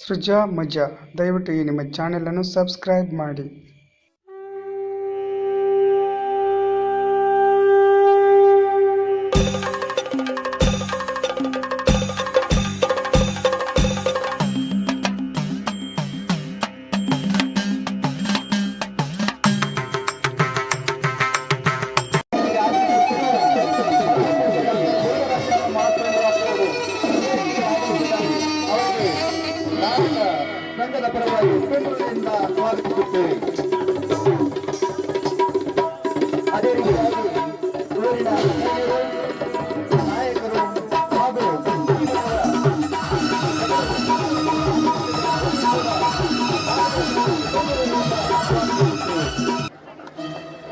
ಸೃಜಾ ಮಜಾ ದಯವಿಟ್ಟು ಈ ನಿಮ್ಮ ಚಾನೆಲನ್ನು ಸಬ್ಸ್ಕ್ರೈಬ್ ಮಾಡಿ.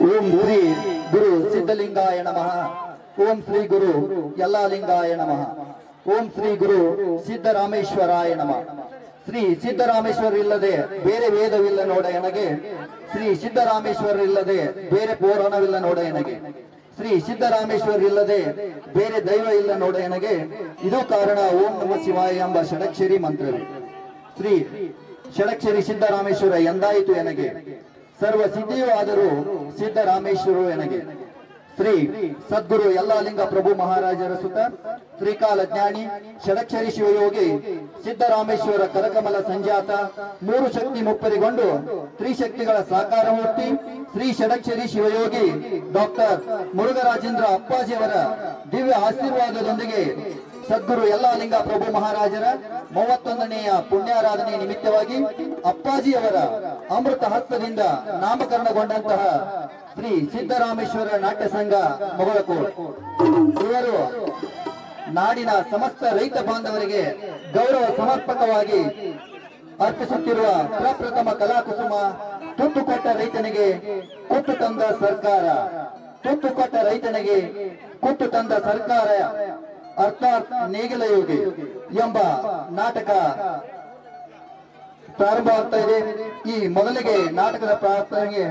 ಓಂ ಶ್ರೀ ಗುರು ಸಿದ್ಧಲಿಂಗಾಯ ನಮಃ. ಓಂ ಶ್ರೀ ಗುರು ಯಲ್ಲಾಲಿಂಗಾಯ ನಮಃ. ಓಂ ಶ್ರೀ ಗುರು ಸಿದ್ದರಾಮೇಶ್ವರಾಯ ನಮಃ. ಶ್ರೀ ಸಿದ್ದರಾಮೇಶ್ವರ ಇಲ್ಲದೆ ಬೇರೆ ವೇದವಿಲ್ಲ ನೋಡ ಎನಗೆ. ಶ್ರೀ ಸಿದ್ದರಾಮೇಶ್ವರ ಇಲ್ಲದೆ ಬೇರೆ ಪೌರಾಣವಿಲ್ಲ ನೋಡ ಎನಗೆ. ಶ್ರೀ ಸಿದ್ದರಾಮೇಶ್ವರ ಇಲ್ಲದೆ ಬೇರೆ ದೈವ ಇಲ್ಲ ನೋಡ ಎನಗೆ ಇದು ಕಾರಣ ಓಂ ನಮ ಶಿವಾಯ ಎಂಬ ಷಡಕ್ಷರಿ ಮಂತ್ರವೇ. ಶ್ರೀ ಷಡಕ್ಷರಿ ಸಿದ್ದರಾಮೇಶ್ವರ ಎಂದಾಯಿತು ಎನಗೆ. ಸರ್ವ ಸಿದ್ಧಿಯೂ ಆದರೂ ಸಿದ್ದರಾಮೇಶ್ವರ ಎನಗೆ. ಶ್ರೀ ಸದ್ಗುರು ಯಲ್ಲಾಲಿಂಗ ಪ್ರಭು ಮಹಾರಾಜರ ಸುತ ತ್ರಿಕಾಲ ಜ್ಞಾನಿ ಷಡಕ್ಷರಿ ಶಿವಯೋಗಿ ಸಿದ್ದರಾಮೇಶ್ವರ ಕರಕಮಲ ಸಂಜಾತ ಮೂರು ಶಕ್ತಿ ಮುಪ್ಪರಿಗೊಂಡು ತ್ರಿಶಕ್ತಿಗಳ ಸಾಕಾರ ಮೂರ್ತಿ ಶ್ರೀ ಷಡಕ್ಷರಿ ಶಿವಯೋಗಿ ಡಾಕ್ಟರ್ ಮುರುಘರಾಜೇಂದ್ರ ಅಪ್ಪಾಜಿಯವರ ದಿವ್ಯ ಆಶೀರ್ವಾದದೊಂದಿಗೆ ಸದ್ಗುರು ಯಲ್ಲಾಲಿಂಗ ಪ್ರಭು ಮಹಾರಾಜರ ಮೂವತ್ತೊಂದನೆಯ ಪುಣ್ಯಾರಾಧನೆ ನಿಮಿತ್ತವಾಗಿ ಅಪ್ಪಾಜಿಯವರ ಅಮೃತ ಹಸ್ತದಿಂದ ನಾಮಕರಣಗೊಂಡಂತಹ ಶ್ರೀ ಸಿದ್ದರಾಮೇಶ್ವರ ನಾಟ್ಯ ಸಂಘ ಮೊಗಳಕೋಟ್ ಇವರು ನಾಡಿನ ಸಮಸ್ತ ರೈತ ಬಾಂಧವರಿಗೆ ಗೌರವ ಸಮರ್ಪಕವಾಗಿ ಅರ್ಪಿಸುತ್ತಿರುವ ಪ್ರಪ್ರಥಮ ಕಲಾಕುಸುಮ ತುತ್ತು ಕೊಟ್ಟ ರೈತನಿಗೆ ಕುತ್ತು ತಂದ ಸರ್ಕಾರ. ತುತ್ತು ಕೊಟ್ಟ ರೈತನಿಗೆ ಕುತ್ತು ತಂದ ಸರ್ಕಾರ. ಅರ್ಥಾತ್ ನೇಗಿಲ ಯೋಗಿ ಎಂಬ ನಾಟಕ ಪ್ರಾರಂಭ ಆಗ್ತಾ ಇದೆ. ಈ ಮೊದಲಿಗೆ ನಾಟಕದ ಪ್ರಾರ್ಥನೆಗೆ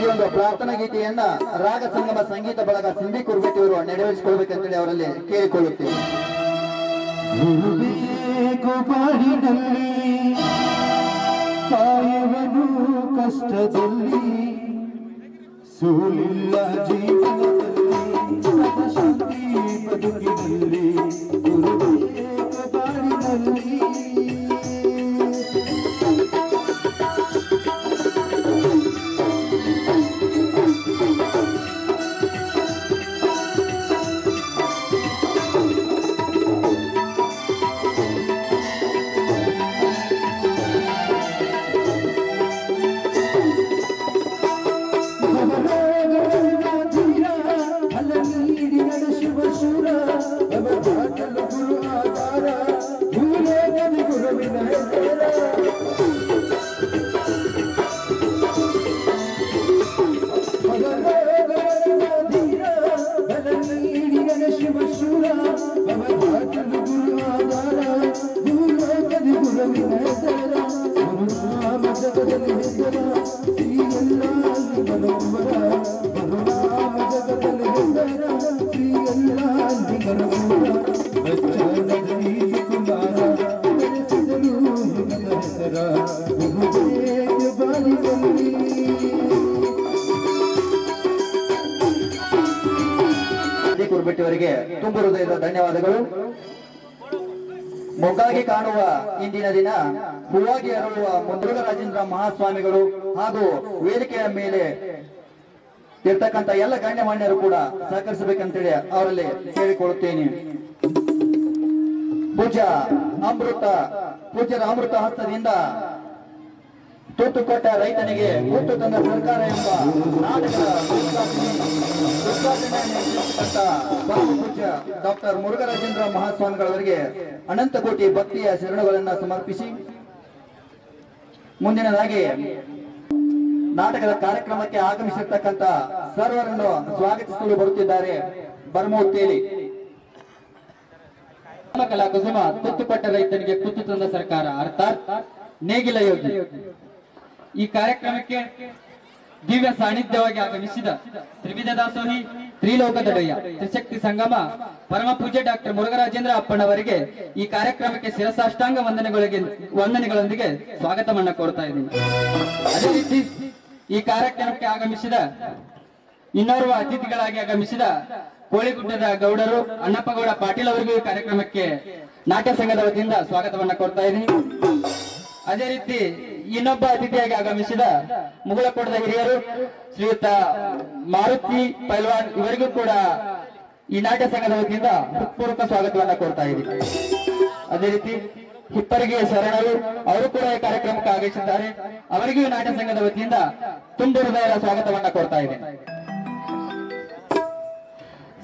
ಈ ಒಂದು ಪ್ರಾರ್ಥನಾ ಗೀತೆಯನ್ನ ರಾಗ ಸಂಗಮ ಸಂಗೀತ ಬಳಗ ಸಿಂಧಿ ಕುರ್ಬೇಟಿ ಅವರು ನೆರವೇರಿಸಿಕೊಳ್ಬೇಕಂತೇಳಿ ಅವರಲ್ಲಿ ಕೇಳಿಕೊಳ್ಳುತ್ತೇವೆ. ಸೋಲಿಲ್ಲ ಜೀವನದಲ್ಲಿ ಅವರಿಗೆ ತುಂಬು ಹೃದಯದ ಧನ್ಯವಾದಗಳು. ಮೊಗ್ಗಾಗಿ ಕಾಣುವ ಇಂದಿನ ದಿನ ಹೂವಾಗಿ ಅರಳುವ ರಾಜೇಂದ್ರ ಮಹಾಸ್ವಾಮಿಗಳು ಹಾಗೂ ವೇದಿಕೆಯ ಮೇಲೆ ಇರ್ತಕ್ಕಂಥ ಎಲ್ಲ ಗಣ್ಯಮಾನ್ಯರು ಕೂಡ ಸಹಕರಿಸಬೇಕಂತೇಳಿ ಅವರಲ್ಲಿ ಕೇಳಿಕೊಳ್ಳುತ್ತೇನೆ. ಪೂಜಾ ಅಮೃತ, ಪೂಜ್ಯರ ಅಮೃತ ಹಸ್ತದಿಂದ ತುತ್ತು ಕೊಟ್ಟ ರೈತನಿಗೆ ಕೂತು ತಂದ ಸರ್ಕಾರ ಎಂಬ ನಾಟಕದ ಪೂಜ್ಯ ಡಾಕ್ಟರ್ ಮುರುಘರಾಜೇಂದ್ರ ಮಹಾಸ್ವಾಮಿಗಳವರಿಗೆ ಅನಂತ ಕೋಟಿ ಭಕ್ತಿಯ ಶರಣುಗಳನ್ನ ಸಮರ್ಪಿಸಿ ಮುಂದಿನದಾಗಿ ನಾಟಕದ ಕಾರ್ಯಕ್ರಮಕ್ಕೆ ಆಗಮಿಸಿರ್ತಕ್ಕಂಥ ಸರ್ವರನ್ನು ಸ್ವಾಗತಿಸಲು ಬರುತ್ತಿದ್ದಾರೆ ಬರ್ಮೋತ್ತೇಲಿ ಕಲಾ ಕುಸುಮ ತುತ್ತುಪಟ್ಟ ರೈತನಿಗೆ ಕುತ್ತು ತಂದ ಸರ್ಕಾರ, ಅರ್ಥಾತ್ ನೇಗಿಲ ಯೋಗಿ ಈ ಕಾರ್ಯಕ್ರಮಕ್ಕೆ ದಿವ್ಯ ಸಾನ್ನಿಧ್ಯವಾಗಿ ಆಗಮಿಸಿದ ತ್ರಿವಿಧ ದಾಸೋಹಿ ತ್ರಿಲೋಕದೊಡೆಯ ತ್ರಿಶಕ್ತಿ ಸಂಗಮ, ಪರಮ ಪೂಜ್ಯ ಡಾಕ್ಟರ್ ಮುರುಘರಾಜೇಂದ್ರ ಅಪ್ಪಣ್ಣವರಿಗೆ ಈ ಕಾರ್ಯಕ್ರಮಕ್ಕೆ ಶಿರಸಾಷ್ಟಾಂಗ ವಂದನೆಗಳಿಗೆ, ವಂದನೆಗಳೊಂದಿಗೆ ಸ್ವಾಗತವನ್ನ ಕೋರ್ತಾ ಇದ್ದೀನಿ. ಅದೇ ರೀತಿ ಈ ಕಾರ್ಯಕ್ರಮಕ್ಕೆ ಆಗಮಿಸಿದ ಇನ್ನೋರ್ವ ಅತಿಥಿಗಳಾಗಿ ಆಗಮಿಸಿದ ಕೋಳಿಗುಡ್ಡದ ಗೌಡರು ಅಣ್ಣಪ್ಪಗೌಡ ಪಾಟೀಲ್ ಅವರಿಗೂ ಈ ಕಾರ್ಯಕ್ರಮಕ್ಕೆ ನಾಟ್ಯ ಸಂಘದ ವತಿಯಿಂದ ಸ್ವಾಗತವನ್ನ ಕೊಡ್ತಾ ಇದ್ದೀನಿ. ಅದೇ ರೀತಿ ಇನ್ನೊಬ್ಬ ಅತಿಥಿಯಾಗಿ ಆಗಮಿಸಿದ ಮುಗಳಕೋಟದ ಹಿರಿಯರು, ಶ್ರೀಯುತ ಮಾರುತಿ ಪೈಲ್ವಾನ್, ಇವರಿಗೂ ಕೂಡ ಈ ನಾಟ್ಯ ಸಂಘದ ವತಿಯಿಂದ ಹೃತ್ಪೂರ್ವಕ ಸ್ವಾಗತವನ್ನ ಕೊಡ್ತಾ ಇದ್ದೀವಿ ಅದೇ ರೀತಿ ಹಿಪ್ಪರಿಗೆ ಶರಣರು, ಅವರು ಕೂಡ ಈ ಕಾರ್ಯಕ್ರಮಕ್ಕೆ ಆಗಮಿಸಿದ್ದಾರೆ. ಅವರಿಗೂ ಈ ನಾಟ್ಯ ಸಂಘದ ವತಿಯಿಂದ ತುಂಬ ಹೃದಯದ ಸ್ವಾಗತವನ್ನ ಕೊಡ್ತಾ ಇದೆ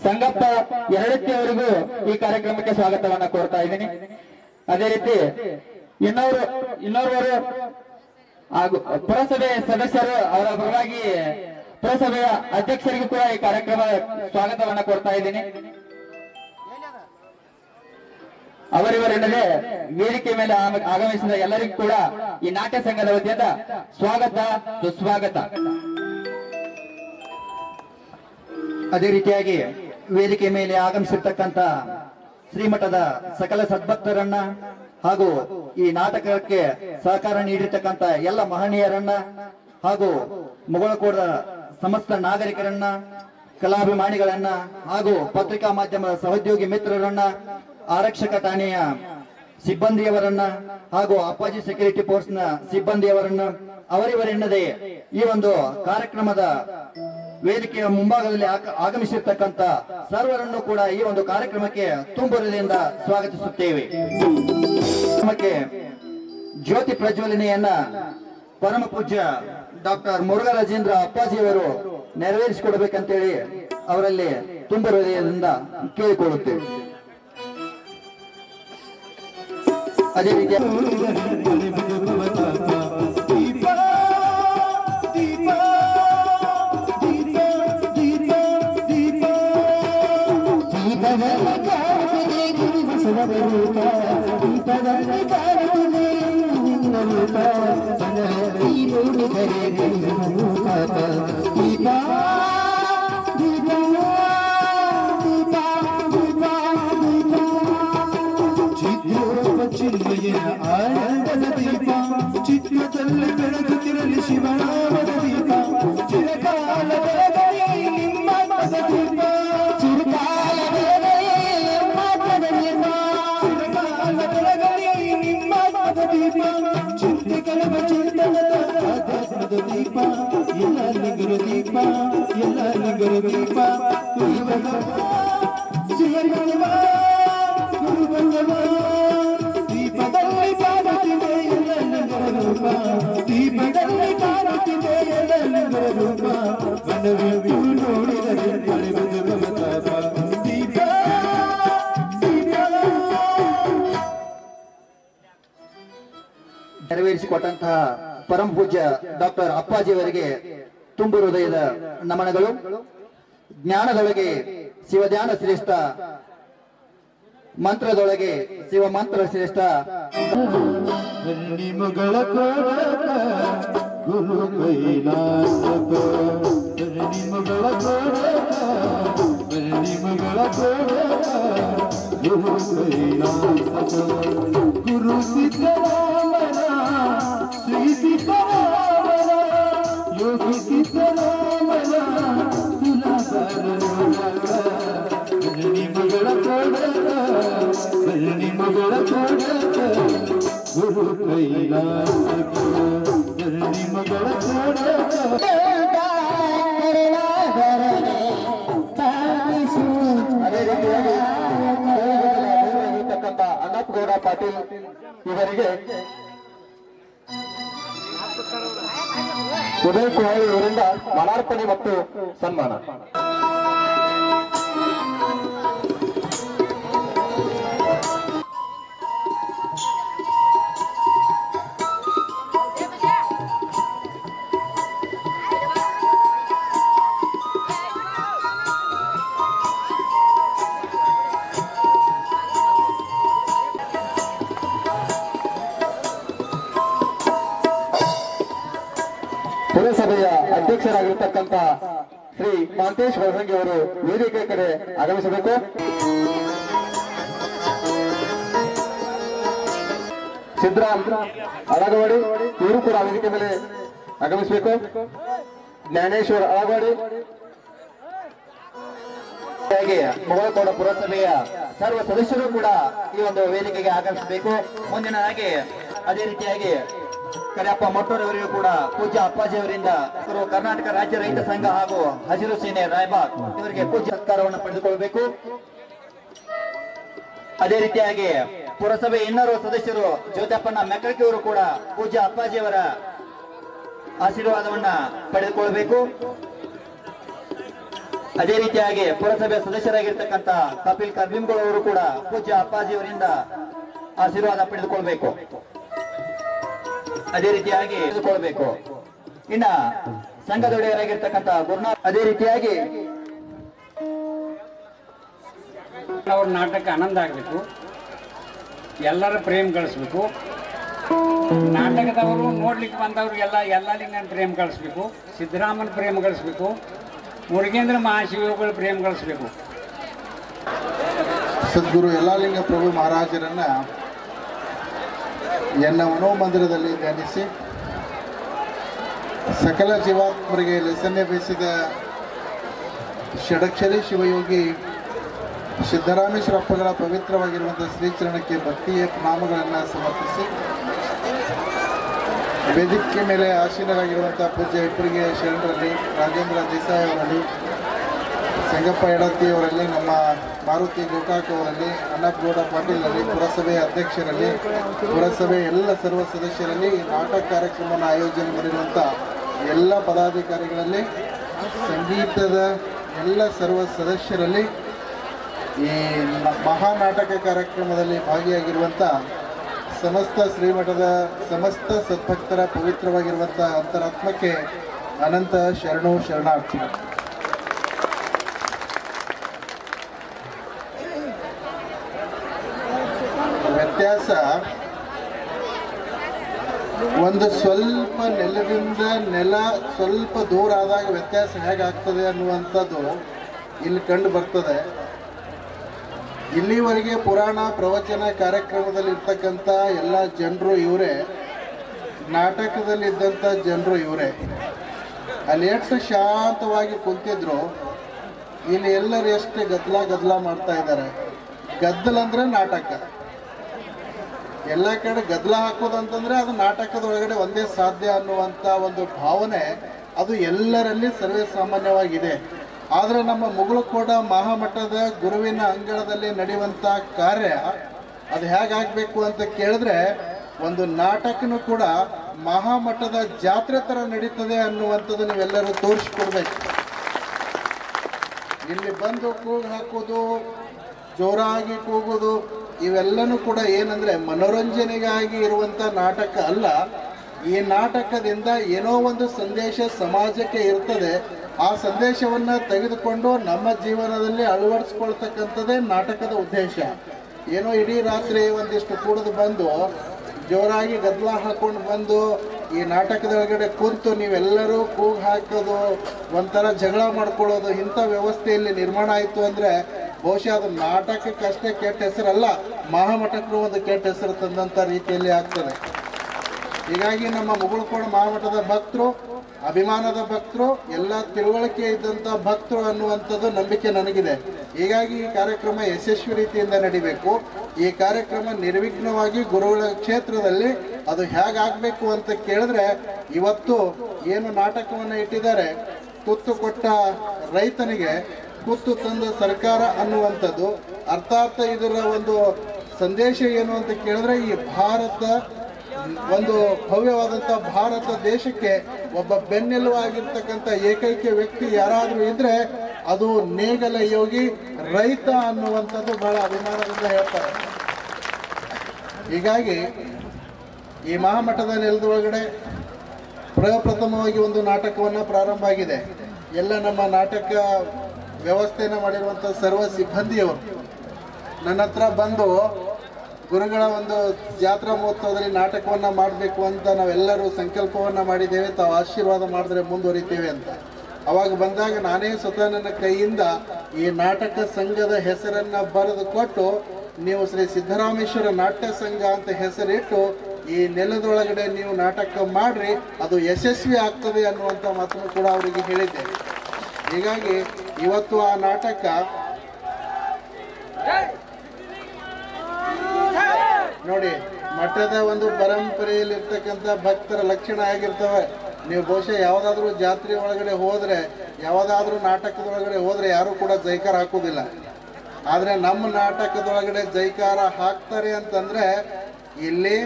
ಸಂಗಪ್ಪ ಎರಡಕ್ಕೆ ಅವರಿಗೂ ಈ ಕಾರ್ಯಕ್ರಮಕ್ಕೆ ಸ್ವಾಗತವನ್ನ ಕೋರ್ತಾ ಇದ್ದೀನಿ. ಅದೇ ರೀತಿ ಇನ್ನೋರು, ಇನ್ನೋರ್ವರು ಹಾಗೂ ಪುರಸಭೆ ಸದಸ್ಯರು ಅವರ ಪರವಾಗಿ ಪುರಸಭೆಯ ಅಧ್ಯಕ್ಷರಿಗೂ ಕೂಡ ಈ ಕಾರ್ಯಕ್ರಮ ಸ್ವಾಗತವನ್ನ ಕೊಡ್ತಾ ಇದ್ದೀನಿ. ಅವರಿವರೆಲ್ಲದೆ ವೇದಿಕೆ ಮೇಲೆ ಆಗಮಿಸಿದ ಎಲ್ಲರಿಗೂ ಕೂಡ ಈ ನಾಟ್ಯ ಸಂಘದ ವತಿಯಿಂದ ಸ್ವಾಗತ, ಸುಸ್ವಾಗತ. ಅದೇ ರೀತಿಯಾಗಿ ವೇದಿಕೆ ಮೇಲೆ ಆಗಮಿಸಿರ್ತಕ್ಕಂತ ಶ್ರೀಮಠದ ಸಕಲ ಸದ್ಭಕ್ತರನ್ನ ಹಾಗೂ ಈ ನಾಟಕಕ್ಕೆ ಸಹಕಾರ ನೀಡಿರ್ತಕ್ಕಂತ ಎಲ್ಲ ಮಹನೀಯರನ್ನ ಹಾಗೂ ಮುಗಳಕೋಡದ ಸಮಸ್ತ ನಾಗರಿಕರನ್ನ, ಕಲಾಭಿಮಾನಿಗಳನ್ನ ಹಾಗೂ ಪತ್ರಿಕಾ ಮಾಧ್ಯಮದ ಸಹೋದ್ಯೋಗಿ ಮಿತ್ರರನ್ನ, ಆರಕ್ಷಕ ಠಾಣೆಯ ಸಿಬ್ಬಂದಿಯವರನ್ನ ಹಾಗೂ ಅಪ್ಪಾಜಿ ಸೆಕ್ಯೂರಿಟಿ ಫೋರ್ಸ್ನ ಸಿಬ್ಬಂದಿಯವರನ್ನ ಅವರಿವರೆನ್ನದೆ ಈ ಒಂದು ಕಾರ್ಯಕ್ರಮದ ವೇದಿಕೆಯ ಮುಂಭಾಗದಲ್ಲಿ ಆಗ- ಆಗಮಿಸಿರ್ತಕ್ಕಂತ ಸರ್ವರನ್ನು ಕೂಡ ಈ ಒಂದು ಕಾರ್ಯಕ್ರಮಕ್ಕೆ ತುಂಬುರದಿಂದ ಸ್ವಾಗತಿಸುತ್ತೇವೆ. ಜ್ಯೋತಿ ಪ್ರಜ್ವಲನೆಯನ್ನ ಪರಮ ಪೂಜ್ಯ ಡಾಕ್ಟರ್ ಮುರುಘರಾಜೇಂದ್ರ ಅಪ್ಪಾಜಿಯವರು ನೆರವೇರಿಸಿಕೊಡ್ಬೇಕಂತೇಳಿ ಅವರಲ್ಲಿ ತುಂಬ ಹೃದಯದಿಂದ ಕೇಳಿಕೊಳ್ಳುತ್ತೇವೆ. ಅದೇ ರೀತಿಯ ಚಿತ್ರದಲ್ಲಿ ಬೆಳಗುತ್ತಿರಲಿ ಶಿವನಾಮದ ದೀಪ ಚಿರಕಾಲ ಬೆಳಗಲಿ ನಿಮ್ಮ ಮದ ದೀಪ ಚಿರಕಾಲ ಬೆಳಗಲಿ ನಿಮ್ಮ ಮದ ದೀಪ ಚಿರಕಾಲ ಬೆಳಗಲಿ ನಿಮ್ಮ ಮದ ದೀಪ ಚಿಂತೆ ಕಲವ ಚಿಂತನದ ಆಧ್ಯಾತ್ಮದ ದೀಪ ಎಲ್ಲ ನಿಗರು ದೀಪ ಎಲ್ಲ ನಿಗರು ದೀಪ ನೆರವೇರಿಸಿಕೊಟ್ಟಂತಹ ಪರಮ ಪೂಜ್ಯ ಡಾಕ್ಟರ್ ಅಪ್ಪಾಜಿಯವರಿಗೆ ತುಂಬು ಹೃದಯದ ನಮನಗಳು. ಜ್ಞಾನದೊಳಗೆ ಶಿವಧ್ಯಾನ ಶ್ರೇಷ್ಠ, ಮಂತ್ರದೊಳಗೆ ಶಿವ ಮಂತ್ರ ಶ್ರೇಷ್ಠ. ಮಗಳ ಗುರು ಮಗಳ ಕೋಡಕ ಗುರು ಸಿದ್ದರಾಮನ ಅಣ್ಣಪ್ಪಗೌಡ ಪಾಟೀಲ್ ಇವರಿಗೆ ಉದಯ್ ಕುಮಾರ್ ಇವರಿಂದ ಮನಾರ್ಪಣೆ ಮತ್ತು ಸನ್ಮಾನ. ಮಹಂತೇಶ್ ಹೊರಸಂಗಿ ಅವರು ವೇದಿಕೆ ಕಡೆ ಆಗಮಿಸಬೇಕು. ಸಿದ್ದರಾಮ್ ಅಳಗವಾಡಿ ಇವರು ಕೂಡ ವೇದಿಕೆ ಮೇಲೆ ಆಗಮಿಸಬೇಕು. ಜ್ಞಾನೇಶ್ವರ್ ಅಳಗವಾಡಿ. ಮೊಗಳಕೋಡ ಪುರಸಭೆಯ ಸರ್ವ ಸದಸ್ಯರು ಕೂಡ ಈ ಒಂದು ವೇದಿಕೆಗೆ ಆಗಮಿಸಬೇಕು. ಮುಂದಿನ ಹಾಗೆ ಅದೇ ರೀತಿಯಾಗಿ ಕರಿಯಪ್ಪ ಮೊಟ್ಟೂರವರಿಗೂ ಕೂಡ ಪೂಜ್ಯ ಅಪ್ಪಾಜಿ ಅವರಿಂದ ಕರ್ನಾಟಕ ರಾಜ್ಯ ರೈತ ಸಂಘ ಹಾಗೂ ಹಸಿರು ಸೇನೆ ರಾಯಬಾಗ್ ಇವರಿಗೆ ಪೂಜ್ಯ ಸತ್ಕಾರವನ್ನು ಪಡೆದುಕೊಳ್ಳಬೇಕು ಅದೇ ರೀತಿಯಾಗಿ ಪುರಸಭೆ ಇನ್ನರು ಸದಸ್ಯರು ಜ್ಯೋತಪ್ಪನ ಮೆಕ್ಕಳಿಕೆಯವರು ಕೂಡ ಪೂಜ್ಯ ಅಪ್ಪಾಜಿಯವರ ಆಶೀರ್ವಾದವನ್ನ ಪಡೆದುಕೊಳ್ಳಬೇಕು ಅದೇ ರೀತಿಯಾಗಿ ಪುರಸಭೆ ಸದಸ್ಯರಾಗಿರ್ತಕ್ಕಂಥ ಕಪಿಲ್ ಕರ್ಬಿಂಗೋಳ್ ಅವರು ಕೂಡ ಪೂಜ್ಯ ಅಪ್ಪಾಜಿಯವರಿಂದ ಆಶೀರ್ವಾದ ಪಡೆದುಕೊಳ್ಬೇಕು. ಅದೇ ರೀತಿಯಾಗಿ ತಿಳಿದುಕೊಳ್ಬೇಕು ಇನ್ನ ಸಂಘದೊಡೆಯರಾಗಿರ್ತಕ್ಕಂಥ ಗುರುನಾಥ್ ಅದೇ ರೀತಿಯಾಗಿ ಅವ್ರ ನಾಟಕ ಆನಂದ ಆಗಬೇಕು. ಎಲ್ಲರ ಪ್ರೇಮ್ ಗಳಿಸ್ಬೇಕು. ನಾಟಕದವರು ನೋಡ್ಲಿಕ್ಕೆ ಬಂದವ್ರಿಗೆಲ್ಲ ಎಲ್ಲರಿಗೂ ಪ್ರೇಮ್ ಗಳಿಸ್ಬೇಕು. ಸಿದ್ದರಾಮನ ಪ್ರೇಮ್ ಗಳಿಸ್ಬೇಕು. ಮುರುಗೇಂದ್ರ ಮಹಾಶಿವಗಳ ಪ್ರೇಮ್ ಗಳಿಸ್ಬೇಕು. ಸದ್ಗುರು ಯಲ್ಲಾಲಿಂಗ ಪ್ರಭು ಮಹಾರಾಜರನ್ನ ಎನ್ನ ಮನೋಮಂದಿರದಲ್ಲಿ ಧ್ಯಾನಿಸಿ. ಸಕಲ ಜೀವಾತ್ಮರಿಗೆ ಲೆಸನ್ನೆ ಬೇಸಿದ ಷಡಕ್ಷರಿ ಶಿವಯೋಗಿ ಸಿದ್ದರಾಮೇಶ್ವರಪ್ಪಗಳ ಪವಿತ್ರವಾಗಿರುವಂಥ ಶ್ರೀಚರಣಕ್ಕೆ ಭಕ್ತಿಯ ನಾಮಗಳನ್ನು ಸಮರ್ಪಿಸಿ. ವೇದಿಕೆ ಮೇಲೆ ಆಸೀನರಾಗಿರುವಂಥ ಪೂಜ್ಯ ಇಬ್ಬರಿಗೆ ಶರಣರಲ್ಲಿ ರಾಜೇಂದ್ರ ದೇಸಾಯಿ ಅವರಲ್ಲಿ, ಸಂಗಪ್ಪ ಎಡತ್ತಿ ಅವರಲ್ಲಿ ನಮ್ಮ ಮಾರುತಿ ಗೋಕಾಕ್ ಅವರಲ್ಲಿ ಅನ್ನಪ್ಪಗೌಡ ಪಾಟೀಲ್ನಲ್ಲಿ ಪುರಸಭೆ ಅಧ್ಯಕ್ಷರಲ್ಲಿ, ಪುರಸಭೆ ಎಲ್ಲ ಸರ್ವ ಸದಸ್ಯರಲ್ಲಿ ನಾಟಕ ಕಾರ್ಯಕ್ರಮವನ್ನು ಆಯೋಜನೆ ಮಾಡಿರುವಂಥ ಎಲ್ಲ ಪದಾಧಿಕಾರಿಗಳಲ್ಲಿ, ಸಂಗೀತದ ಎಲ್ಲ ಸರ್ವ ಸದಸ್ಯರಲ್ಲಿ ಈ ಮಹಾನಾಟಕ ಕಾರ್ಯಕ್ರಮದಲ್ಲಿ ಭಾಗಿಯಾಗಿರುವಂಥ ಸಮಸ್ತ ಶ್ರೀಮಠದ ಸಮಸ್ತ ಸದ್ಭಕ್ತರ ಪವಿತ್ರವಾಗಿರುವಂಥ ಅಂತರಾತ್ಮಕ್ಕೆ ಅನಂತ ಶರಣು ಶರಣಾರ್ಥಿ ವ್ಯತ್ಯಾಸ ಒಂದು ಸ್ವಲ್ಪ ನೆಲದಿಂದ ನೆಲ ಸ್ವಲ್ಪ ದೂರ ಆದಾಗ ವ್ಯತ್ಯಾಸ ಹೇಗಾಗ್ತದೆ ಅನ್ನುವಂಥದ್ದು ಇಲ್ಲಿ ಕಂಡು ಬರ್ತದೆ. ಇಲ್ಲಿವರೆಗೆ ಪುರಾಣ ಪ್ರವಚನ ಕಾರ್ಯಕ್ರಮದಲ್ಲಿ ಇರ್ತಕ್ಕಂಥ ಎಲ್ಲ ಜನರು ಇವರೇ, ನಾಟಕದಲ್ಲಿದ್ದಂಥ ಜನರು ಇವರೇ. ಅಲ್ಲಿ ಎಷ್ಟು ಶಾಂತವಾಗಿ ಕುಂತಿದ್ರು, ಇಲ್ಲಿ ಎಲ್ಲರೂ ಎಷ್ಟು ಗದ್ದಲ ಗದ್ದಲ ಮಾಡ್ತಾ ಇದ್ದಾರೆ. ಗದ್ದಲ ಅಂದ್ರೆ ನಾಟಕ. ಎಲ್ಲ ಕಡೆ ಗದ್ದಲ ಹಾಕೋದಂತಂದ್ರೆ ಅದು ನಾಟಕದ ಒಳಗಡೆ ಒಂದೇ ಸಾಧ್ಯ ಅನ್ನುವಂಥ ಒಂದು ಭಾವನೆ ಅದು ಎಲ್ಲರಲ್ಲಿ ಸರ್ವೇ ಸಾಮಾನ್ಯವಾಗಿದೆ ಆದರೆ ನಮ್ಮ ಮುಗುಳುಕೋಟ ಮಹಾಮಠದ ಗುರುವಿನ ಅಂಗಳದಲ್ಲಿ ನಡೆಯುವಂಥ ಕಾರ್ಯ, ಅದು ಹೇಗಾಗಬೇಕು ಅಂತ ಕೇಳಿದ್ರೆ ಒಂದು ನಾಟಕನೂ ಕೂಡ ಮಹಾಮಠದ ಜಾತ್ರೆ ಥರ ನಡೀತದೆ ಅನ್ನುವಂಥದ್ದು ನೀವೆಲ್ಲರೂ ತೋರಿಸ್ಕೊಡ್ಬೇಕು. ಇಲ್ಲಿ ಬಂದು ಕೂಗು ಹಾಕೋದು ಜೋರಾಗಿ ಕೂಗೋದು, ಇವೆಲ್ಲನೂ ಕೂಡ ಏನಂದರೆ ಮನೋರಂಜನೆಗಾಗಿ ಇರುವಂಥ ನಾಟಕ ಅಲ್ಲ. ಈ ನಾಟಕದಿಂದ ಏನೋ ಒಂದು ಸಂದೇಶ ಸಮಾಜಕ್ಕೆ ಇರ್ತದೆ. ಆ ಸಂದೇಶವನ್ನು ತೆಗೆದುಕೊಂಡು ನಮ್ಮ ಜೀವನದಲ್ಲಿ ಅಳವಡಿಸ್ಕೊಳ್ತಕ್ಕಂಥದ್ದೇ ನಾಟಕದ ಉದ್ದೇಶ. ಏನೋ ಇಡೀ ರಾತ್ರಿ ಒಂದಿಷ್ಟು ಕುಡಿದು ಬಂದು, ಜೋರಾಗಿ ಗದ್ದಲ ಹಾಕೊಂಡು ಬಂದು, ಈ ನಾಟಕದ ಒಳಗಡೆ ಕೂತು ನೀವೆಲ್ಲರೂ ಕೂಗು ಹಾಕೋದು, ಒಂಥರ ಜಗಳ ಮಾಡ್ಕೊಳ್ಳೋದು, ಇಂಥ ವ್ಯವಸ್ಥೆಯಲ್ಲಿ ನಿರ್ಮಾಣ ಆಯಿತು ಅಂದರೆ ಬಹುಶಃ ಅದು ನಾಟಕಕ್ಕಷ್ಟೇ ಕೆಟ್ಟ ಹೆಸರಲ್ಲ, ಮಹಾಮಠಕ್ಕೂ ಒಂದು ಕೆಟ್ಟ ಹೆಸರು ತಂದಂಥ ರೀತಿಯಲ್ಲಿ ಆಗ್ತದೆ. ಹೀಗಾಗಿ ನಮ್ಮ ಮುಗುಳುಕೋಣ ಮಹಾಮಠದ ಭಕ್ತರು, ಅಭಿಮಾನದ ಭಕ್ತರು, ಎಲ್ಲ ತಿಳುವಳಿಕೆ ಇದ್ದಂಥ ಭಕ್ತರು ಅನ್ನುವಂಥದ್ದು ನಂಬಿಕೆ ನನಗಿದೆ. ಹೀಗಾಗಿ ಈ ಕಾರ್ಯಕ್ರಮ ಯಶಸ್ವಿ ರೀತಿಯಿಂದ ನಡಿಬೇಕು. ಈ ಕಾರ್ಯಕ್ರಮ ನಿರ್ವಿಘ್ನವಾಗಿ ಗುರುಗಳ ಕ್ಷೇತ್ರದಲ್ಲಿ ಅದು ಹೇಗಾಗಬೇಕು ಅಂತ ಕೇಳಿದ್ರೆ, ಇವತ್ತು ಏನು ನಾಟಕವನ್ನು ಇಟ್ಟಿದ್ದಾರೆ, ತುತ್ತು ಕೊಟ್ಟ ರೈತನಿಗೆ ಕುತ್ತು ತಂದ ಸರ್ಕಾರ ಅನ್ನುವಂಥದ್ದು ಅರ್ಥಾರ್ಥ ಇದರ ಒಂದು ಸಂದೇಶ ಏನು ಅಂತ ಕೇಳಿದ್ರೆ, ಈ ಭಾರತ ಒಂದು ಭವ್ಯವಾದಂಥ ಭಾರತ ದೇಶಕ್ಕೆ ಒಬ್ಬ ಬೆನ್ನೆಲುವಾಗಿರ್ತಕ್ಕಂಥ ಏಕೈಕ ವ್ಯಕ್ತಿ ಯಾರಾದರೂ ಇದ್ರೆ, ಅದು ನೇಗಲ ಯೋಗಿ, ರೈತ ಅನ್ನುವಂಥದ್ದು ಬಹಳ ಅಭಿಮಾನದಿಂದ ಹೇಳ್ತಾರೆ. ಹೀಗಾಗಿ ಈ ಮಹಾಮಠದ ನೆಲದ ಒಳಗಡೆ ಪ್ರಪ್ರಥಮವಾಗಿ ಒಂದು ನಾಟಕವನ್ನು ಪ್ರಾರಂಭ ಆಗಿದೆ. ಎಲ್ಲ ನಮ್ಮ ನಾಟಕ ವ್ಯವಸ್ಥೆಯನ್ನು ಮಾಡಿರುವಂಥ ಸರ್ವ ಸಿಬ್ಬಂದಿಯವರು ನನ್ನ ಹತ್ರ ಬಂದು ಗುರುಗಳ ಒಂದು ಜಾತ್ರಾ ಮಹೋತ್ಸವದಲ್ಲಿ ನಾಟಕವನ್ನು ಮಾಡಬೇಕು ಅಂತ ನಾವೆಲ್ಲರೂ ಸಂಕಲ್ಪವನ್ನು ಮಾಡಿದ್ದೇವೆ, ತಾವು ಆಶೀರ್ವಾದ ಮಾಡಿದ್ರೆ ಮುಂದುವರಿತೇವೆ ಅಂತ. ಅವಾಗ ಬಂದಾಗ ನಾನೇ ಸ್ವತಃ ನನ್ನ ಕೈಯಿಂದ ಈ ನಾಟಕ ಸಂಘದ ಹೆಸರನ್ನು ಬರೆದು ಕೊಟ್ಟು ನೀವು ಶ್ರೀ ಸಿದ್ದರಾಮೇಶ್ವರ ನಾಟ್ಯ ಸಂಘ ಅಂತ ಹೆಸರಿಟ್ಟು ಈ ನೆಲದೊಳಗಡೆ ನೀವು ನಾಟಕ ಮಾಡ್ರಿ, ಅದು ಯಶಸ್ವಿ ಆಗ್ತದೆ ಅನ್ನುವಂಥ ಮಾತನ್ನು ಕೂಡ ಅವರಿಗೆ ಹೇಳಿದ್ದೆ ಹೀಗಾಗಿ ಇವತ್ತು ಆ ನಾಟಕ ನೋಡಿ, ಮಠದ ಒಂದು ಪರಂಪರೆಯಲ್ಲಿ ಇರ್ತಕ್ಕಂಥ ಭಕ್ತರ ಲಕ್ಷಣ ಆಗಿರ್ತವೆ ನೀವು ಬಹುಶಃ ಯಾವುದಾದ್ರೂ ಜಾತ್ರೆ ಒಳಗಡೆ ಹೋದ್ರೆ, ಯಾವುದಾದ್ರೂ ನಾಟಕದೊಳಗಡೆ ಹೋದ್ರೆ ಯಾರು ಕೂಡ ಜೈಕಾರ ಹಾಕೋದಿಲ್ಲ ಆದ್ರೆ ನಮ್ಮ ನಾಟಕದೊಳಗಡೆ ಜೈಕಾರ ಹಾಕ್ತಾರೆ ಅಂತಂದ್ರೆ, ಇಲ್ಲಿ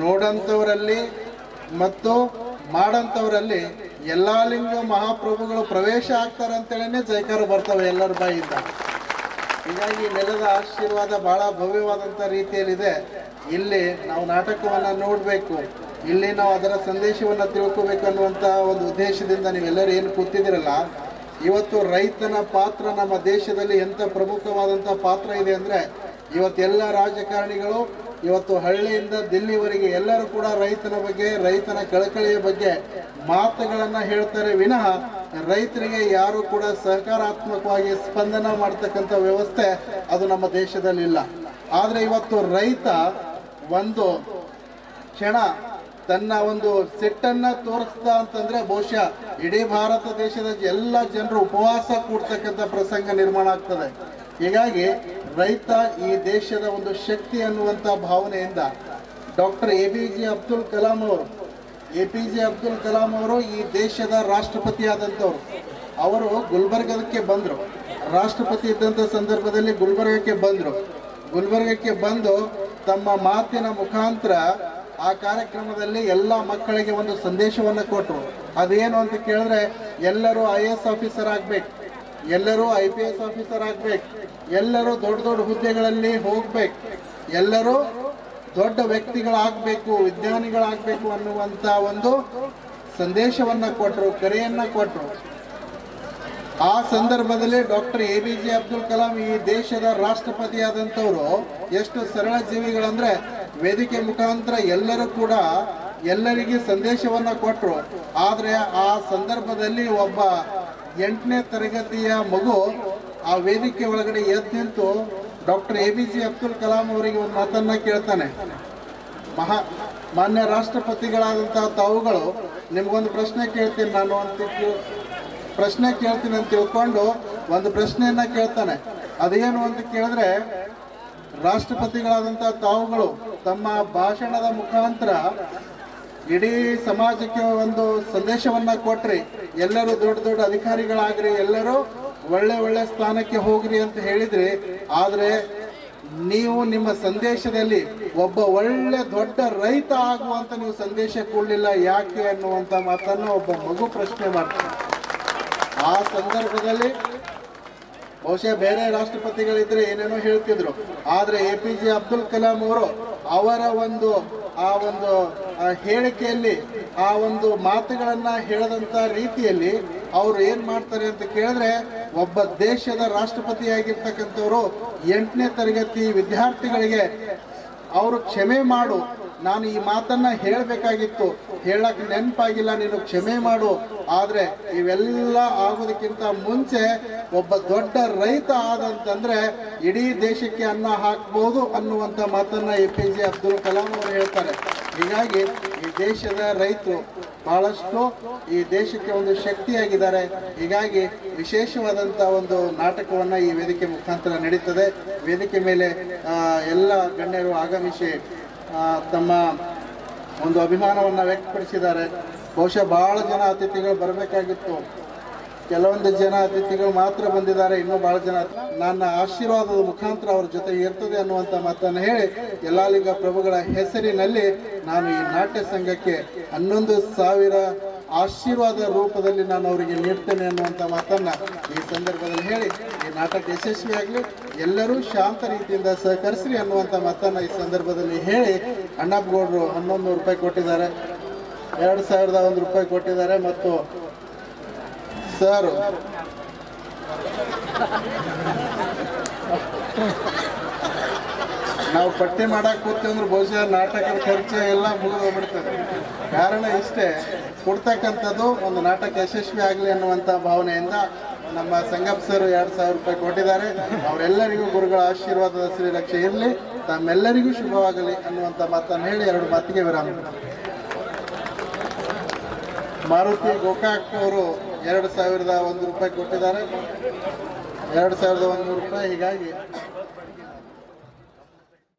ನೋಡಂತವರಲ್ಲಿ ಮತ್ತು ಮಾಡಂತವರಲ್ಲಿ ಎಲ್ಲಾ ಲಿಂಗ ಮಹಾಪ್ರಭುಗಳು ಪ್ರವೇಶ ಆಗ್ತಾರೆ ಅಂತೇಳಿನೇ ಜೈಕಾರ ಬರ್ತವೆ ಎಲ್ಲರ ಬಾಯಿಂದ. ಹೀಗಾಗಿ ನೆಲದ ಆಶೀರ್ವಾದ ಬಹಳ ಭವ್ಯವಾದಂಥ ರೀತಿಯಲ್ಲಿದೆ. ಇಲ್ಲಿ ನಾವು ನಾಟಕವನ್ನ ನೋಡಬೇಕು. ಇಲ್ಲಿ ನಾವು ಅದರ ಸಂದೇಶವನ್ನ ತಿಳ್ಕೋಬೇಕು ಅನ್ನುವಂಥ ಒಂದು ಉದ್ದೇಶದಿಂದ ನೀವೆಲ್ಲರೂ ಏನು ಕೂತಿದ್ದೀರಲ್ಲ, ಇವತ್ತು ರೈತನ ಪಾತ್ರ ನಮ್ಮ ದೇಶದಲ್ಲಿ ಎಂಥ ಪ್ರಮುಖವಾದಂಥ ಪಾತ್ರ ಇದೆ ಅಂದ್ರೆ ಇವತ್ತೆಲ್ಲ ರಾಜಕಾರಣಿಗಳು ಇವತ್ತು ಹಳ್ಳಿಯಿಂದ ದಿಲ್ಲಿವರೆಗೆ ಎಲ್ಲರೂ ಕೂಡ ರೈತನ ಬಗ್ಗೆ, ರೈತನ ಕಳಕಳಿಯ ಬಗ್ಗೆ ಮಾತುಗಳನ್ನು ಹೇಳ್ತಾರೆ ವಿನಃ ರೈತರಿಗೆ ಯಾರು ಕೂಡ ಸಹಕಾರಾತ್ಮಕವಾಗಿ ಸ್ಪಂದನ ಮಾಡ್ತಕ್ಕಂಥ ವ್ಯವಸ್ಥೆ ಅದು ನಮ್ಮ ದೇಶದಲ್ಲಿ ಇಲ್ಲ ಆದರೆ ಇವತ್ತು ರೈತ ಒಂದು ಕ್ಷಣ ತನ್ನ ಒಂದು ಸಿಟ್ಟನ್ನು ತೋರಿಸ್ದ ಅಂತಂದ್ರೆ ಬಹುಶಃ ಇಡೀ ಭಾರತ ದೇಶದ ಎಲ್ಲ ಜನರು ಉಪವಾಸ ಕೂಡ್ತಕ್ಕಂಥ ಪ್ರಸಂಗ ನಿರ್ಮಾಣ ಆಗ್ತದೆ. ಹೀಗಾಗಿ ರೈತ ಈ ದೇಶದ ಒಂದು ಶಕ್ತಿ ಅನ್ನುವಂಥ ಭಾವನೆಯಿಂದ doctor A P J Abdul Kalam ಅವರು, A P J Abdul Kalam ಅವರು ಈ ದೇಶದ ರಾಷ್ಟ್ರಪತಿ ಆದಂಥವ್ರು ಅವರು ಗುಲ್ಬರ್ಗಕ್ಕೆ ಬಂದರು. ರಾಷ್ಟ್ರಪತಿ ಇದ್ದಂಥ ಸಂದರ್ಭದಲ್ಲಿ ಗುಲ್ಬರ್ಗಕ್ಕೆ ಬಂದರು. ಗುಲ್ಬರ್ಗಕ್ಕೆ ಬಂದು ತಮ್ಮ ಮಾತಿನ ಮುಖಾಂತರ ಆ ಕಾರ್ಯಕ್ರಮದಲ್ಲಿ ಎಲ್ಲ ಮಕ್ಕಳಿಗೆ ಒಂದು ಸಂದೇಶವನ್ನು ಕೊಟ್ಟರು ಅದೇನು ಅಂತ ಕೇಳಿದ್ರೆ ಎಲ್ಲರೂ ಐ ಎಸ್ ಆಫೀಸರ್ ಆಗ್ಬೇಕು. ಎಲ್ಲರೂ ಐ ಪಿ ಎಸ್ ಆಫೀಸರ್ ಆಗ್ಬೇಕು. ಎಲ್ಲರೂ ದೊಡ್ಡ ದೊಡ್ಡ ಹುದ್ದೆಗಳಲ್ಲಿ ಹೋಗ್ಬೇಕು. ಎಲ್ಲರೂ ದೊಡ್ಡ ವ್ಯಕ್ತಿಗಳಾಗಬೇಕು, ವಿಜ್ಞಾನಿಗಳಾಗಬೇಕು ಅನ್ನುವಂಥ ಒಂದು ಸಂದೇಶವನ್ನ ಕೊಟ್ಟರು ಕರೆಯನ್ನ ಕೊಟ್ಟರು ಆ ಸಂದರ್ಭದಲ್ಲಿ doctor A B J Abdul Kalam ಈ ದೇಶದ ರಾಷ್ಟ್ರಪತಿ ಆದಂಥವರು ಎಷ್ಟು ಸರಳ ಜೀವಿಗಳಂದ್ರೆ ವೇದಿಕೆ ಮುಖಾಂತರ ಎಲ್ಲರೂ ಕೂಡ ಎಲ್ಲರಿಗೆ ಸಂದೇಶವನ್ನ ಕೊಟ್ಟರು ಆದ್ರೆ ಆ ಸಂದರ್ಭದಲ್ಲಿ ಒಬ್ಬ ಎಂಟನೇ ತರಗತಿಯ ಮಗು ಆ ವೇದಿಕೆ ಒಳಗಡೆ ಎದ್ದು ನಿಂತು doctor A B J Abdul Kalam ಅವರಿಗೆ ಒಂದು ಮಾತನ್ನ ಕೇಳ್ತಾನೆ. ಮಹಾ ಮಾನ್ಯ ರಾಷ್ಟ್ರಪತಿಗಳಾದಂತಹ ತಾವುಗಳು ನಿಮ್ಗೊಂದು ಪ್ರಶ್ನೆ ಕೇಳ್ತೀನಿ ನಾನು ಅಂತ ಪ್ರಶ್ನೆ ಕೇಳ್ತೀನಿ ಅಂತ ತಿಳ್ಕೊಂಡು ಒಂದು ಪ್ರಶ್ನೆಯನ್ನ ಕೇಳ್ತಾನೆ. ಅದೇನು ಅಂತ ಕೇಳಿದ್ರೆ ರಾಷ್ಟ್ರಪತಿಗಳಾದಂತಹ ತಾವುಗಳು ತಮ್ಮ ಭಾಷಣದ ಮುಖಾಂತರ ಇಡೀ ಸಮಾಜಕ್ಕೆ ಒಂದು ಸಂದೇಶವನ್ನ ಕೊಟ್ರಿ. ಎಲ್ಲರೂ ದೊಡ್ಡ ದೊಡ್ಡ ಅಧಿಕಾರಿಗಳಾಗ್ರಿ, ಎಲ್ಲರೂ ಒಳ್ಳೆ ಒಳ್ಳೆ ಸ್ಥಾನಕ್ಕೆ ಹೋಗ್ರಿ ಅಂತ ಹೇಳಿದ್ರಿ. ಆದ್ರೆ ನೀವು ನಿಮ್ಮ ಸಂದೇಶದಲ್ಲಿ ಒಬ್ಬ ಒಳ್ಳೆ ದೊಡ್ಡ ರೈತ ಆಗುವಂತ ನೀವು ಸಂದೇಶ ಕೊಡ್ಲಿಲ್ಲ, ಯಾಕೆ ಅನ್ನುವಂತ ಮಾತನ್ನು ಒಬ್ಬ ಮಗು ಪ್ರಶ್ನೆ ಮಾಡ್ತಾರೆ ಆ ಸಂದರ್ಭದಲ್ಲಿ ಬಹುಶಃ ಬೇರೆ ರಾಷ್ಟ್ರಪತಿಗಳಿದ್ರೆ ಏನೇನೋ ಹೇಳ್ತಿದ್ರು. ಆದ್ರೆ A P J Abdul Kalam ಅವರು ಅವರ ಒಂದು, ಆ ಒಂದು ಹೇಳಿಕೆಯಲ್ಲಿ, ಆ ಒಂದು ಮಾತುಗಳನ್ನ ಹೇಳದಂತ ರೀತಿಯಲ್ಲಿ ಅವರು ಏನ್ ಮಾಡ್ತಾರೆ ಅಂತ ಕೇಳಿದ್ರೆ ಒಬ್ಬ ದೇಶದ ರಾಷ್ಟ್ರಪತಿಯಾಗಿರ್ತಕ್ಕಂಥವ್ರು ಎಂಟನೇ ತರಗತಿ ವಿದ್ಯಾರ್ಥಿಗಳಿಗೆ ಅವರು ಕ್ಷಮೆ ಮಾಡು ನಾನು ಈ ಮಾತನ್ನ ಹೇಳಬೇಕಾಗಿತ್ತು. ಹೇಳಕ್ ನೆನಪಾಗಿಲ್ಲ, ನೀನು ಕ್ಷಮೆ ಮಾಡು. ಆದ್ರೆ ಇವೆಲ್ಲ ಆಗೋದಕ್ಕಿಂತ ಮುಂಚೆ ಒಬ್ಬ ದೊಡ್ಡ ರೈತ ಆದಂತಂದ್ರೆ ಇಡೀ ದೇಶಕ್ಕೆ ಅನ್ನ ಹಾಕ್ಬೋದು ಅನ್ನುವಂತ ಮಾತನ್ನ A P J Abdul Kalam ಅವರು ಹೇಳ್ತಾರೆ. ಹೀಗಾಗಿ ಈ ದೇಶದ ರೈತರು ಬಹಳಷ್ಟು ಈ ದೇಶಕ್ಕೆ ಒಂದು ಶಕ್ತಿಯಾಗಿದ್ದಾರೆ. ಹೀಗಾಗಿ ವಿಶೇಷವಾದಂತ ಒಂದು ನಾಟಕವನ್ನ ಈ ವೇದಿಕೆ ಮುಖಾಂತರ ನಡೀತದೆ. ವೇದಿಕೆ ಮೇಲೆ ಎಲ್ಲ ಗಣ್ಯರು ಆಗಮಿಸಿ ತಮ್ಮ ಒಂದು ಅಭಿಮಾನವನ್ನು ವ್ಯಕ್ತಪಡಿಸಿದ್ದಾರೆ. ಬಹುಶಃ ಭಾಳ ಜನ ಅತಿಥಿಗಳು ಬರಬೇಕಾಗಿತ್ತು. ಕೆಲವೊಂದು ಜನ ಅತಿಥಿಗಳು ಮಾತ್ರ ಬಂದಿದ್ದಾರೆ, ಇನ್ನೂ ಭಾಳ ಜನ ನನ್ನ ಆಶೀರ್ವಾದದ ಮುಖಾಂತರ ಅವ್ರ ಜೊತೆ ಇರ್ತದೆ ಅನ್ನುವಂಥ ಮಾತನ್ನು ಹೇಳಿ ಯಲ್ಲಾಲಿಂಗ ಪ್ರಭುಗಳ ಹೆಸರಿನಲ್ಲಿ ನಾನು ಈ ನಾಟ್ಯ ಸಂಘಕ್ಕೆ ಹನ್ನೊಂದು ಸಾವಿರ ಆಶೀರ್ವಾದ ರೂಪದಲ್ಲಿ ನಾನು ಅವರಿಗೆ ನೀಡ್ತೇನೆ ಅನ್ನುವಂಥ ಮಾತನ್ನು ಈ ಸಂದರ್ಭದಲ್ಲಿ ಹೇಳಿ, ಈ ನಾಟಕ ಯಶಸ್ವಿಯಾಗಲಿ ಎಲ್ಲರೂ ಶಾಂತ ರೀತಿಯಿಂದ ಸಹಕರಿಸ್ರಿ ಅನ್ನುವಂಥ ಮಾತನ್ನು ಈ ಸಂದರ್ಭದಲ್ಲಿ ಹೇಳಿ, ಅಣ್ಣಪ್ಪಗೌಡರು ಹನ್ನೊಂದು ರೂಪಾಯಿ ಕೊಟ್ಟಿದ್ದಾರೆ, ಎರಡು ಸಾವಿರದ ಒಂದು ರೂಪಾಯಿ ಕೊಟ್ಟಿದ್ದಾರೆ ಮತ್ತು ಸರ್. ನಾವು ಪಟ್ಟಿ ಮಾಡಕ್ಕೆ ಕೂತೀವಿ ಅಂದ್ರೆ ಬಹುಶಃ ನಾಟಕದ ಖರ್ಚು ಎಲ್ಲ ಮುಗಿದು ಹೋಗ್ಬಿಡ್ತದೆ ಕಾರಣ ಇಷ್ಟೇ, ಕೊಡ್ತಕ್ಕಂಥದ್ದು ಒಂದು ನಾಟಕ ಯಶಸ್ವಿ ಆಗಲಿ ಅನ್ನುವಂಥ ಭಾವನೆಯಿಂದ ನಮ್ಮ ಸಂಗಪ್ಸರು ಎರಡು ಸಾವಿರ ರೂಪಾಯಿ ಕೊಟ್ಟಿದ್ದಾರೆ. ಅವರೆಲ್ಲರಿಗೂ ಗುರುಗಳ ಆಶೀರ್ವಾದದ ಶ್ರೀರಕ್ಷೆ ಇರಲಿ, ತಮ್ಮೆಲ್ಲರಿಗೂ ಶುಭವಾಗಲಿ ಅನ್ನುವಂಥ ಮಾತನ್ನು ಹೇಳಿ ಎರಡು ಮಾತಿಗೆ ವಿರಾಮ. ಮಾರುತಿ ಗೋಕಾಕ್ ಅವರು ಎರಡು ಸಾವಿರದ ಒಂದು ರೂಪಾಯಿ ಕೊಟ್ಟಿದ್ದಾರೆ. ಎರಡು ಸಾವಿರದ ಒಂದು ರೂಪಾಯಿ, ಹೀಗಾಗಿ